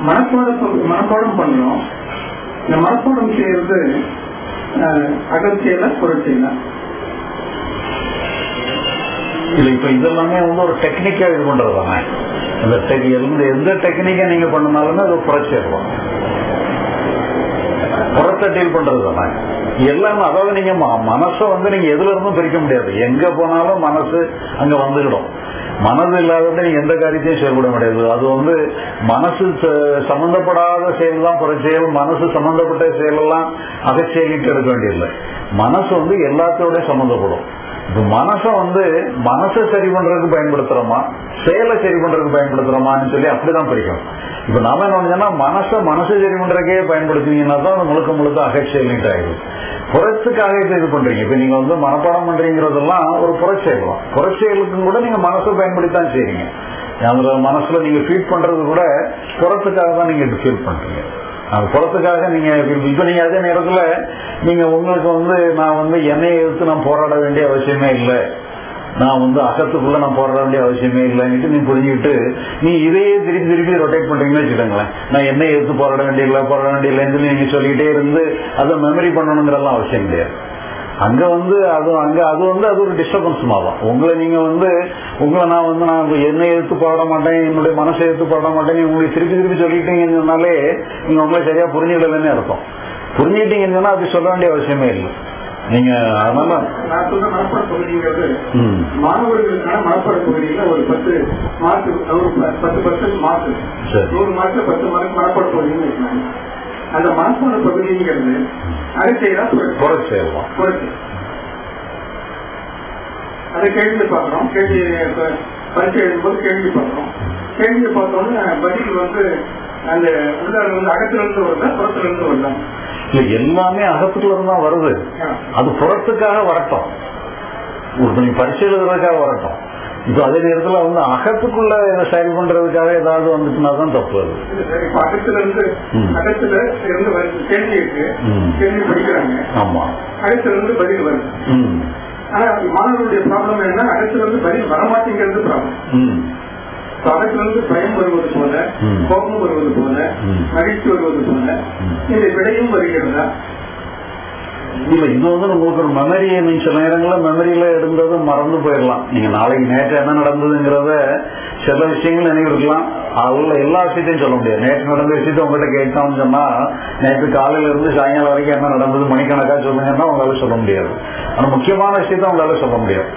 மனப்பாடம் மனப்பாடம் பண்றோம் இந்த மனப்பாடம் செய்யறது அஹ், புரட்சியில. இல்ல இப்ப இதெல்லாமே வந்து ஒரு டெக்னிக்கா இது பண்றது தானே இந்த டெக் எந்த எந்த டெக்னிக்கை நீங்க பண்ணினாலுமே அது புறச்சிடலாம் புறத்தை டீல் பண்றது தானே எல்லாமே அதாவது நீங்க ம- மனசை வந்து நீங்க எதுல இருந்தும் பிரிக்க முடியாது. எங்க போனாலும் மனசு அங்க வந்துகிடும். மனது இல்லாதவங்க எந்த காரியத்தையும் செயல்பட முடியாது அது வந்து மனசு சம்பந்தப்படாத செயல் தான் புறச்செயல் மனசு சம்பந்தப்பட்ட செயலெல்லாம் அகச்செயலிட்டு எடுக்க வேண்டியதில்லை. மனசு வந்து எல்லாத்தோட சம்பந்தப்படும். மனசை வந்து மனசை சரி பண்றதுக்கு பயன்படுத்துறோமா? செயலை சரி பண்றதுக்கு பயன்படுத்துறோமான்னு சொல்லி அப்படிதான் பிடிக்கும் இப்ப நாம என்ன பண்ணோம்னா மனசை மனசை சரி பண்றதுக்கே பயன்படுத்தினீங்கன்னா தான் அது முழுக்க முழுக்க அகச்செயலிட்டு ஆயிடும் புறத்துக்காக இப்ப இது பண்றீங்க. இப்ப நீங்க வந்து மனப்பாடம் பண்றீங்கிறதெல்லாம் ஒரு புறச்செயல் தான் புறச்செயலுக்கும் கூட நீங்க மனசை பயன்படுத்தி செய்றீங்க. அதுல மனசுல நீங்க ஃபீட் பண்றது கூட புறத்துக்காக தான் நீங்க ஃபீல் பண்றீங்க. அது புறத்துக்காக நீங்க இப்ப- இப்ப நீங்க அதே நேரத்துல நீங்க உங்களுக்கு வந்து நான் வந்து என்னையை எதிர்த்து நான் போராட வேண்டிய அவசியமே இல்லை. நான் வந்து அகத்துக்குள்ள நான் போட வேண்டிய அவசியமே இல்லைன்னுட்டு நீ புரிஞ்சுக்கிட்டு நீ இதையே திருப்பி திருப்பி ரொட்டேட் பண்றீங்கன்னு வச்சுக்கோங்களேன். நான் என்னை எடுத்து போராட வேண்டிய இல்லை போராட வேண்டிய சொல்லி நீங்க சொல்லிக்கிட்டே இருந்து அதை மெமரி பண்ணணுங்கிறதெல்லாம் அவசியம் கிடையாது. அங்க வந்து அது அங்க அது வந்து அது ஒரு டிஸ்டர்பன்ஸ் மாறும். உங்களை நீங்க வந்து உங்களை நான் வந்து நான் என்ன என்னை எடுத்து போராட மாட்டேன் என்னுடைய மனசை எடுத்து போராட மாட்டேன் உங்களுக்கு திருப்பி திருப்பி சொல்லிட்டீங்கன்னு சொன்னாலே நீங்க உங்களை சரியா புரிஞ்சுக்கலன்னு அர்த்தம். புரிஞ்சுக்கிட்டீங்கன்னு சொன்னா அது சொல்ல வேண்டிய அவசியமே இல்லை. நீங்க அதனால நான் சொல்ற மனப்பாட பகுதிங்கிறது. மாணவர்களுக்கான மனப்பாட பகுதியில ஒரு பத்து மார்க் ஒரு பத்து பர்சன்ட் மார்க். நூறு மார்க்ல பத்து மார்க் மனப்பாட பகுதின்னு வச்சுக்கோங்க. அந்த மனப்பாட பகுதிங்கிறது அகச்செயலா புறச்செயலா? புறச்செயல்தான் புரட்சி அதை கேள்வி பார்க்கிறோம். கேள்வி பரீட்சை எழுதும்போது கேள்வி பார்க்கிறோம். கேள்வி பார்த்தோம்னா பதில் வந்து அந்த உள்ள வந்து அகத்துல இருந்து புறத்துல இருந்து வருதா இல்ல எல்லாமே அகத்துக்குள்ள இருந்து தான் வருது. அது புறத்துக்காக வரட்டும். ஒரு நீங்க பரிசு எழுதுறதுக்காக வரட்டும். இப்போ அதே நேரத்துல வந்து அகத்துக்குள்ள சரி பண்றதுக்காக ஏதாவது வந்துச்சுன்னா தான் தப்பு அது. அகத்துல இருந்து. அகத்துல இருந்து கேள்வி இருக்கு. கேள்வி படிக்கிறாங்க ஆமா. அகத்துல இருந்து பதில் வருது. ஆனா மாணவருடைய ப்ராப்ளம் என்ன அகத்துல இருந்து பதில் வரமாட்டேங்கிறது ப்ராப்ளம் இருந்து பயம் வருவது போல. கோபம் வருவது போல. மகிழ்ச்சி வருவது போல. இந்த விடையும் வருகிறதா இல்ல இது வந்து உங்களுக்கு ஒரு மெமரி நீங்க சில நேரங்கள்ல மெமரியில இருந்தது மறந்து போயிடலாம் நீங்க நாளைக்கு நேற்று என்ன நடந்ததுங்கிறத சில விஷயங்கள் நினைவிருக்கலாம் அதுல எல்லா விஷயத்தையும் சொல்ல முடியாது நேற்று நடந்த விஷயத்த உங்ககிட்ட கேட்டோம்னு சொன்னா நேற்று காலையில இருந்து சாயங்காலம் வரைக்கும் என்ன நடந்தது மணிக்கணக்கா சொல்லுங்கன்னா உங்களால சொல்ல முடியாது ஆனா முக்கியமான விஷயத்த உங்களால சொல்ல முடியாது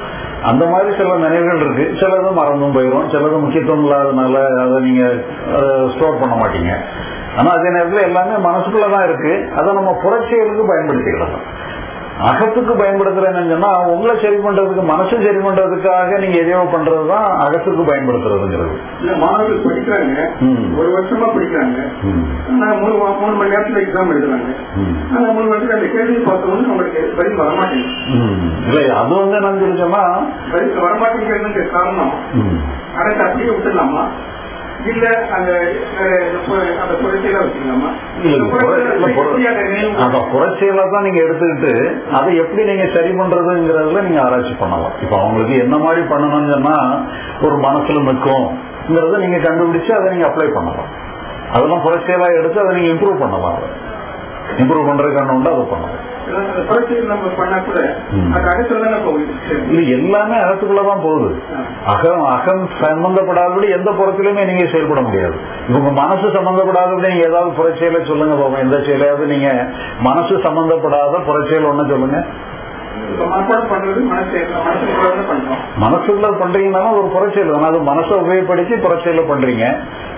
அந்த மாதிரி சில நினைவுகள் இருக்கு. சிலது மறந்தும் போயிடும் சிலது முக்கியத்துவம் இல்லாததுனால அதை நீங்க ஸ்டோர் பண்ண மாட்டீங்க. ஆனா அதே நேரத்துல எல்லாமே மனசுக்குள்ளதான் இருக்கு. அதை நம்ம புரட்சிகளுக்கு பயன்படுத்திக்கலாம். அகத்துக்கு பயன்படுத்துறேன்னு சொன்னா உங்களை சரி பண்றதுக்கு மனசு சரி பண்றதுக்காக நீங்க எதையோ பண்றதுதான் அகத்துக்கு பயன்படுத்துறதுங்கிறது மாணவர்கள் படிக்கிறாங்க. ஒரு வருஷமா படிக்கிறாங்க. ஆனா மூணு மூணு மணி நேரத்துல எக்ஸாம் எழுதுறாங்க. ஆனா மூணு வருஷத்துல அந்த கேள்வி பார்த்தோம்னு அவங்களுக்கு பதில் வரமாட்டேங்குது ம். இல்ல அது வந்து என்னன்னு சொல்லி சொன்னா பதில் வரமாட்டேங்கிறதுக்கு காரணம். அதை அப்படியே விட்டுடலாமா இல்ல அந்த அந்த புரட்சியில வச்சுக்கலாமா? புரட்சியில தான் நீங்க எடுத்துக்கிட்டு அதை எப்படி நீங்க சரி பண்றதுங்கிறதுல நீங்க ஆராய்ச்சி பண்ணலாம். இப்ப அவங்களுக்கு என்ன மாதிரி பண்ணணும்னு சொன்னா ஒரு மனசுல நிற்கும்ங்கிறத நீங்க கண்டுபிடிச்சு அதை நீங்க அப்ளை பண்ணலாம். அதெல்லாம் புரட்சியலா எடுத்து அதை நீங்க இம்ப்ரூவ் பண்ணலாம். இம்ப்ரூவ் பண்றதுக்கு என்ன உண்டோ அதை பண்ணலாம். இது எல்லாமே அகத்துக்குள்ளதான் போகுது. அகம் அகம் சம்பந்தப்படாதபடி எந்த புறத்திலுமே நீங்க செயல்பட முடியாது. இவங்க மனசு சம்பந்தப்படாதபடி நீங்க ஏதாவது புறச்செயலை சொல்லுங்க பாப்போம் எந்த செயலையாவது நீங்க மனசு சம்பந்தப்படாத புறச்செயல் ஒண்ணு சொல்லுங்க. மனசுக்குள்ள பண்றீங்கன்னாலும் ஒரு புறச்செயல் தானே அது மனசை உபயோகப்படுத்தி புறச்செயல பண்றீங்க.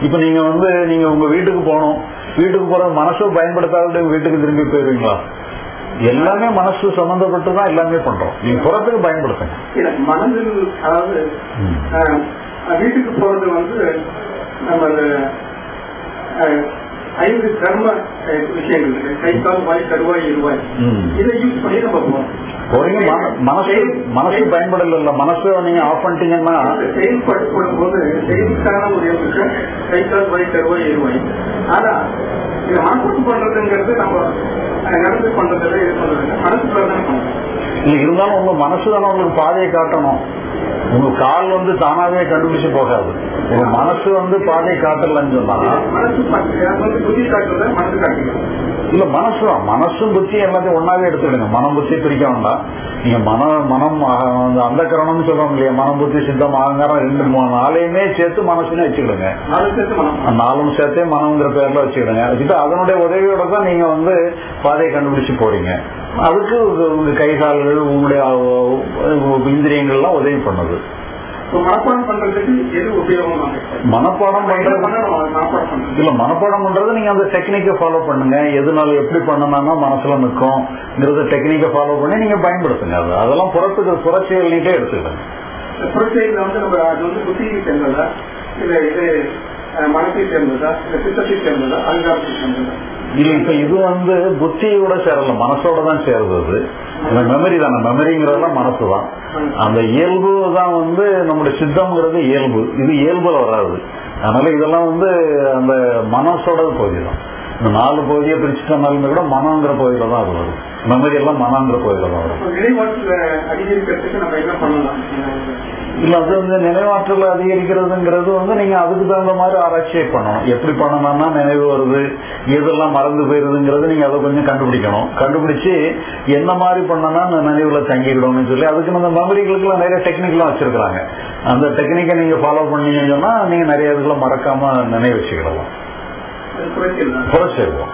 இப்ப நீங்க வந்து நீங்க உங்க வீட்டுக்கு போகணும். வீட்டுக்கு போறது மனசை பயன்படுத்தாத வீட்டுக்கு திரும்பி போயிருவீங்களா? எல்லாமே மனசு சம்பந்தப்பட்டு தான் எல்லாமே பண்றோம். நீங்க புறத்துக்கு பயன்படுத்துங்க. இல்ல மனதில் அதாவது வீட்டுக்கு போறது வந்து நம்ம ஐந்து கர்ம விஷயங்கள் இருக்கு கை கால் வாய் கருவாய் இருவாய். இதை யூஸ் பண்ணி நம்ம மன- மனசு மனசு பயன்படல மனசை நீங்க ஆஃப் பண்ணிட்டீங்கன்னா செயல்படுத்தப்படும் போது செயலுக்கான ஒரு இருக்கு கை கால் வாய் கருவாய் இருவாய். ஆனா இந்த மனப்பாடம் பண்றதுங்கிறது நம்ம நடந்து பண்றதுல இது பண்றது மனசுக்குள்ள தான் பண்றோம் இல்ல இருந்தாலும் உங்க மனசு தானே உங்களுக்கு பாதையை காட்டணும். உங்க கால் வந்து தானாவே கண்டுபிடிச்சு போகாது. உங்க மனசு வந்து பாதையை காட்டலன்னு சொன்னா இல்ல மனசு தான். மனசும் புத்தி எல்லாத்தையும் ஒன்னாவே எடுத்துக்கிடுங்க. மனம் புத்தி பிரிக்க வேண்டாம். நீங்க மன மனம் அந்த கரணம்னு சொல்றோம் இல்லையா? மனம் புத்தி சித்தம் அகங்காரம் ரெண்டு மூணு நாளையுமே சேர்த்து மனசுன்னு வச்சுக்கிடுங்க. நாலும் சேர்த்தே மனம்ங்கிற பேர்ல வச்சுக்கிடுங்க. வச்சுட்டு அதனுடைய உதவியோட தான் நீங்க வந்து பாதையை கண்டுபிடிச்சு போறீங்க. அதுக்கு உங்க- கை கால்கள் உங்களுடைய இந்திரியங்கள்லாம் உதவி பண்ணுது. மனப்பாடம் பண்றதுக்கு எது உபயோகமாக மனப்பாடம் என்ன பண்றது? இல்ல மனப்பாடம் பண்றது நீங்க அந்த டெக்னிக்கை ஃபாலோ பண்ணுங்க. எதுனால எப்படி பண்ணணும்னா மனசுல நிற்கும்ங்கிறத டெக்னிக்கை ஃபாலோ பண்ணி நீங்க பயன்படுத்துங்க. அது அதெல்லாம் புறத்துக்கு புறச்செயல் நீட்டே எடுத்துக்கிடுங்க இந்த புரட்சியில வந்து நம்ம அது வந்து புத்தியை சேர்ந்ததா? இல்ல இது மனசை சேர்ந்ததா? இல்ல சித்தத்தை சேர்ந்ததா? அகங்காரத்தை சேர்ந்ததா? இது இப்ப இது வந்து புத்தியோட சேரல மனசோட தான் சேருது. அது இந்த மெமரி தானே மெமரிங்கிறதெல்லாம் மனசு தான். அந்த இயல்பு தான் வந்து நம்முடைய சித்தம்ங்கிறது இயல்பு. இது இயல்புல வராது. அதனால இதெல்லாம் வந்து அந்த மனசோட பகுதி தான் இந்த நாலு பகுதியை பிரிச்சுட்டோம்னாலுமே கூட மனங்கிற பகுதியில தான் அது வரும். மெமரி எல்லாம் நம்ம என்ன பண்ணலாம்? இல்ல அது வந்து நினைவாற்றல் அதிகரிக்கிறதுங்கிறது வந்து நீங்க அதுக்கு தகுந்த மாதிரி ஆராய்ச்சியை பண்ணணும். எப்படி பண்ணணும்னா நினைவு வருது எதெல்லாம் மறந்து போயிருதுங்கிறது நீங்க அதை கொஞ்சம் கண்டுபிடிக்கணும். கண்டுபிடிச்சு என்ன மாதிரி பண்ணனா அந்த நினைவுல தங்கிக்கிடும்னு சொல்லி அதுக்கு அந்த மெமரிகளுக்குலாம் நிறைய டெக்னிக்லாம் வச்சிருக்காங்க அந்த டெக்னிக்கை நீங்க ஃபாலோ பண்ணீங்கன்னா நீங்க நிறைய இதுல மறக்காம நினைவு வச்சுக்கிடலாம். குறைச்சிருவோம்